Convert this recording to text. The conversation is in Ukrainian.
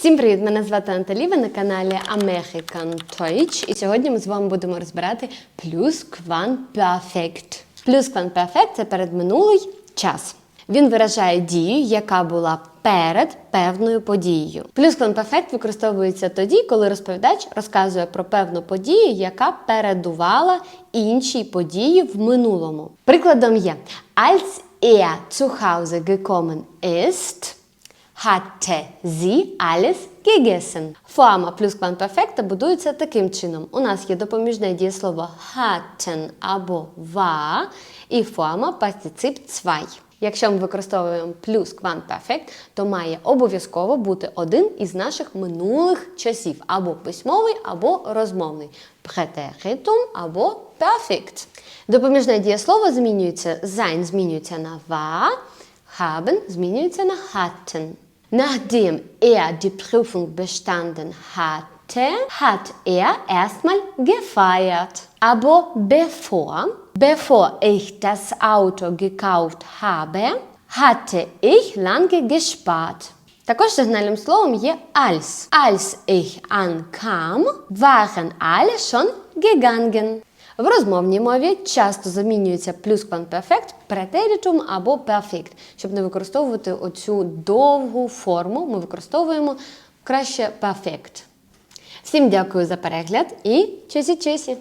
Всім привіт! Мене звати Наталі, ви на каналі American Deutsch. І сьогодні ми з вами будемо розбирати Plusquamperfekt. Plusquamperfekt – це передминулий час. Він виражає дію, яка була перед певною подією. Plusquamperfekt використовується тоді, коли розповідач розказує про певну подію, яка передувала іншій події в минулому. Прикладом є Als er zu Hause gekommen ist, hatte sie alles gegessen. Форма плюсквамперфекта будується таким чином. У нас є допоміжне дієслово hatten або war і форма партицип zwei. Якщо ми використовуємо плюсквамперфект, то має обов'язково бути один із наших минулих часів, або письмовий, або розмовний. Präteritum або perfect. Допоміжне дієслово змінюється, sein змінюється на war, haben змінюється на hatten. Nachdem er die Prüfung bestanden hatte, hat er erstmal gefeiert. Aber bevor, bevor ich das Auto gekauft habe, hatte ich lange gespart. Також сигнальним словом є als. Als ich ankam, waren alle schon gegangen. В розмовній мові часто замінюється плюсквамперфект претерітум або перфект. Щоб не використовувати оцю довгу форму, ми використовуємо краще перфект. Всім дякую за перегляд і чесі-чесі!